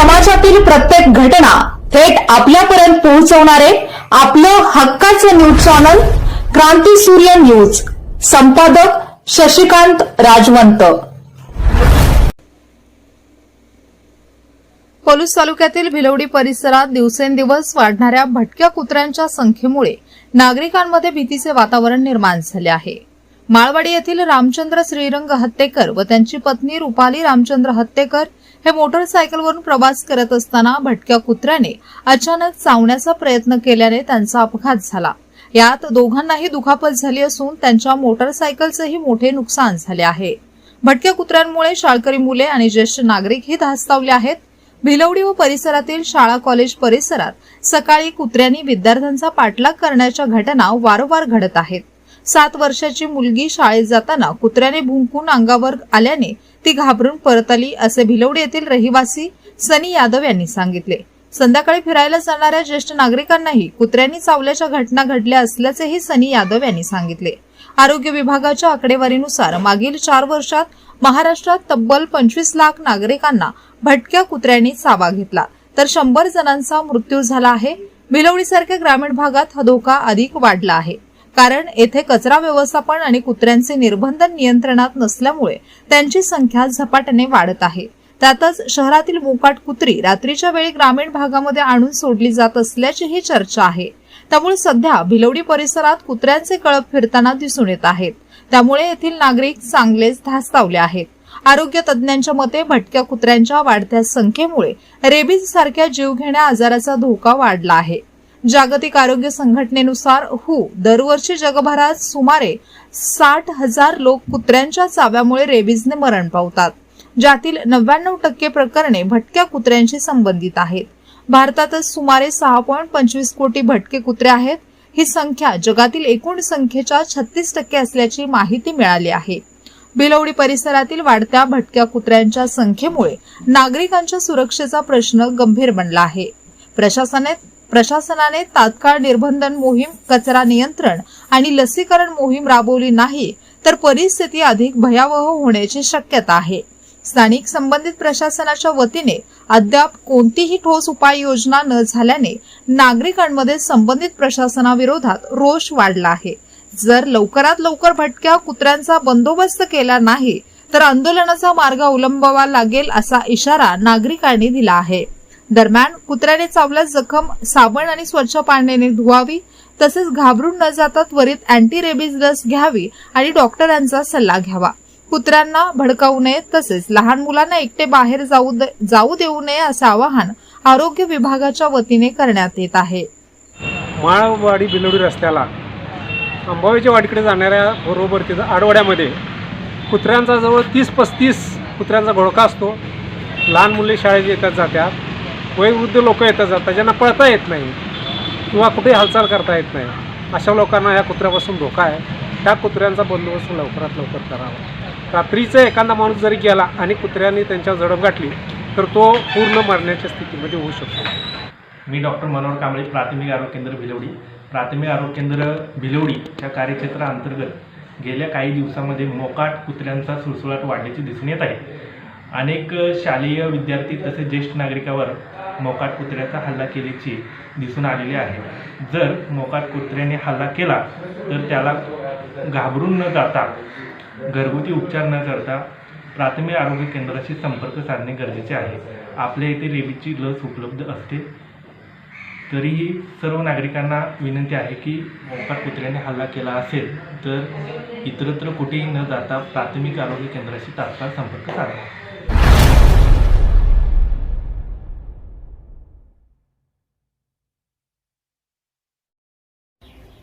समाजातील प्रत्येक घटना थेट आपल्यापर्यंत पोहोचवणारे आपलं हक्काचं न्यूज चॅनल क्रांती सूर्य न्यूज. संपादक शशिकांत राजवंत. पलूस तालुक्यातील भिलवडी परिसरात दिवसेंदिवस वाढणाऱ्या भटक्या कुत्र्यांच्या संख्येमुळे नागरिकांमध्ये भीतीचे वातावरण निर्माण झाले आहे. माळवाडी येथील रामचंद्र श्रीरंग हत्तेकर व त्यांची पत्नी रुपाली रामचंद्र हत्तेकर हे मोटरसायकलवरून प्रवास करत असताना भटक्या कुत्र्याने अचानक चावण्याचा प्रयत्न केल्याने त्यांचा अपघात झाला. यात दोघांनाही दुखापत झाली असून त्यांच्या मोटरसायकलचंही मोठे नुकसान झाले आहे. भटक्या कुत्र्यांमुळे शाळकरी मुले आणि ज्येष्ठ नागरिकही धास्तावले आहेत. भिलवडी व परिसरातील शाळा कॉलेज परिसरात सकाळी कुत्र्यांनी विद्यार्थ्यांचा पाठलाग करण्याच्या घटना वारंवार घडत आहेत. सात वर्षाची मुलगी शाळेत जाताना कुत्र्याने भुंकून अंगावर आल्याने ती घाबरून परत आली असे भिलवडी येथील रहिवासी सनी यादव यांनी सांगितले. संध्याकाळी फिरायला जाणाऱ्या ज्येष्ठ नागरिकांनाही कुत्र्यांनी चावल्याच्या घटना घडल्या असल्याचेही सनी यादव यांनी सांगितले. आरोग्य विभागाच्या आकडेवारीनुसार मागील चार वर्षात महाराष्ट्रात तब्बल पंचवीस लाख नागरिकांना भटक्या कुत्र्यांनी चावा घेतला. तर शंभर जणांचा मृत्यू झाला आहे. भिलवडीसारख्या ग्रामीण भागात हा धोका अधिक वाढला आहे. कारण येथे कचरा व्यवस्थापन आणि कुत्र्यांचे निर्बंध नियंत्रणात नसल्यामुळे त्यांची संख्या झपाट्याने वाढत आहे. त्यातच शहरातील मोकाट कुत्री रात्रीच्या वेळी ग्रामीण भागामध्ये आणून सोडली जात असल्याचीही चर्चा आहे. त्यामुळे सध्या भिलवडी परिसरात कुत्र्यांचे कळप फिरताना दिसून येत आहेत. त्यामुळे येथील नागरिक चांगलेच धास्तावले आहेत. आरोग्य तज्ज्ञांच्या मते भटक्या कुत्र्यांच्या वाढत्या संख्येमुळे रेबीज सारख्या जीवघेण्या आजाराचा धोका वाढला आहे. जागतिक आरोग्य संघटनेनुसार हू दरवर्षी जगभरात सुमारे साठ हजार लोक कुत्र्यांच्या चाव्यामुळे रेबीजने मरण पावतात. ज्यातील नव्याण्णव टक्के प्रकरणे भटक्या कुत्र्यांशी संबंधित आहेत. भारतातच सुमारे सहा पॉईंट पंचवीस कोटी भटके कुत्रे आहेत. ही संख्या जगातील एकूण संख्येच्या छत्तीस टक्के असल्याची माहिती मिळाली आहे. बिलवडी परिसरातील वाढत्या भटक्या कुत्र्यांच्या संख्येमुळे नागरिकांच्या सुरक्षेचा प्रश्न गंभीर बनला आहे. प्रशासनात प्रशासनाने तात्काळ निर्बंधन मोहीम कचरा नियंत्रण आणि लसीकरण मोहीम राबवली नाही तर परिस्थिती अधिक भयावह होण्याची शक्यता आहे. स्थानिक संबंधित प्रशासनाच्या वतीने अद्याप कोणतीही ठोस उपाययोजना न झाल्याने नागरिकांमध्ये संबंधित प्रशासनाविरोधात रोष वाढला आहे. जर लवकरात लवकर भटक्या कुत्र्यांचा बंदोबस्त केला नाही तर आंदोलनाचा मार्ग अवलंबावा लागेल असा इशारा नागरिकांनी दिला आहे. दरम्यान कुत्र्याने चावल्यास जखम साबण आणि स्वच्छ पाण्याने धुवावी तसेच घाबरून न जाता त्वरित अँटी रेबीज लस घ्यावी आणि डॉक्टरांचा सल्ला घ्यावा. कुत्र्यांना भडकावू नये तसेच लहान मुलांना एकटे बाहेर जाऊ दे जाऊ देऊ नये असे आवाहन आरोग्य विभागाच्या वतीने करण्यात येत आहे. माळवाडी बिलोडी रस्त्याला अंबाबाईच्या वाडीकडे जाणाऱ्या बरोबर तिथं आडवड्यामध्ये कुत्र्यांचा जवळ तीस पस्तीस कुत्र्यांचा घोळका असतो. लहान मुले शाळेत येतात जातात. वयोवृद्ध लोक येतात जातात ज्यांना पळता येत नाही किंवा कुठे हालचाल करता येत नाही अशा लोकांना ह्या कुत्र्यापासून धोका आहे. त्या कुत्र्यांचा बंदोबस्त लवकरात लवकर करावा. रात्रीचं एखादा माणूस जरी गेला आणि कुत्र्यांनी त्यांच्या झडप गाठली तर तो पूर्ण मरण्याच्या स्थितीमध्ये होऊ शकतो. मी डॉक्टर मनोहर कांबळे प्राथमिक आरोग्य केंद्र भिलवडी. प्राथमिक आरोग्य केंद्र भिलवडीच्या कार्यक्षेत्राअंतर्गत गेल्या काही दिवसामध्ये मोकाट कुत्र्यांचा सुळसुळाट वाढल्याचे दिसून येत आहे. अनेक शालेय विद्यार्थी तसेच ज्येष्ठ नागरिकावर मोकाट कुत्र्याचा हल्ला केल्याची दिसून आलेली आहे. जर मोकाट कुत्र्याने हल्ला केला तर त्याला घाबरून न जाता घरगुती उपचार न करता प्राथमिक आरोग्य केंद्राशी संपर्क साधणे गरजेचे आहे. आपल्या इथे रेबीची लस उपलब्ध असते. तरीही सर्व नागरिकांना विनंती आहे की मोकाट कुत्र्याने हल्ला केला असेल तर इतरत्र कुठेही न जाता प्राथमिक आरोग्य केंद्राशी तात्काळ संपर्क साधा.